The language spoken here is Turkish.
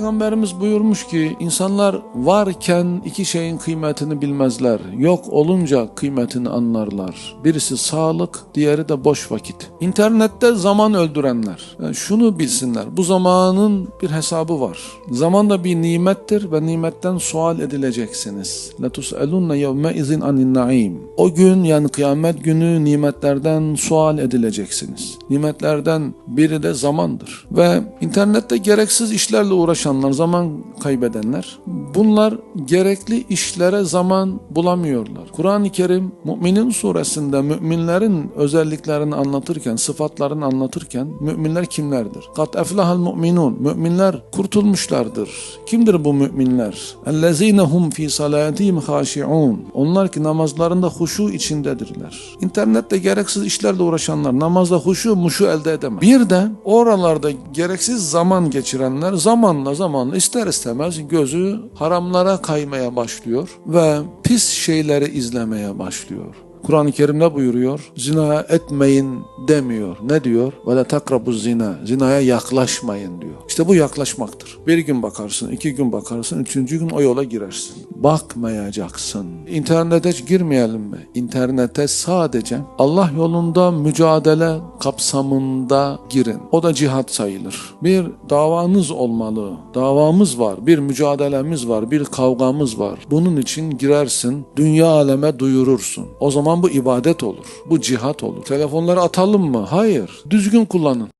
Peygamberimiz buyurmuş ki insanlar varken iki şeyin kıymetini bilmezler. Yok olunca kıymetini anlarlar. Birisi sağlık, diğeri de boş vakit. İnternette zaman öldürenler. Yani şunu bilsinler. Bu zamanın bir hesabı var. Zaman da bir nimettir ve nimetten sual edileceksiniz. لَتُسْأَلُنَّ يَوْمَ اِذٍ عَنِ النَّعِيمِ O gün yani kıyamet günü nimetlerden sual edileceksiniz. Nimetlerden biri de zamandır. Ve internette gereksiz işlerle uğraşanlar, zaman kaybedenler, bunlar gerekli işlere zaman bulamıyorlar. Kur'an-ı Kerim Müminin suresinde müminlerin özelliklerini anlatırken, sıfatlarını anlatırken müminler kimlerdir? Kat eflahal mu'minun. Müminler kurtulmuşlardır. Kimdir bu müminler? Ellezine hum fi salatihim haşi'un. Onlar ki namazlarında huşu içindedirler. İnternette gereksiz işlerle uğraşanlar namazda huşu muşu elde edemez. Bir de oralarda gereksiz zaman geçirenler zamanla zamanla ister istemez gözü haramlara kaymaya başlıyor ve pis şeyleri izlemeye başlıyor. Kur'an-ı Kerim ne buyuruyor? Zina etmeyin demiyor. Ne diyor? Ve la takrabu zina. Zinaya yaklaşmayın diyor. İşte bu yaklaşmaktır. Bir gün bakarsın, iki gün bakarsın, üçüncü gün o yola girersin. Bakmayacaksın. İnternete girmeyelim mi? İnternete sadece Allah yolunda mücadele kapsamında girin. O da cihat sayılır. Bir davanız olmalı. Davamız var. Bir mücadelemiz var. Bir kavgamız var. Bunun için girersin. Dünya aleme duyurursun. O zaman bu ibadet olur. Bu cihat olur. Telefonları atalım mı? Hayır. Düzgün kullanın.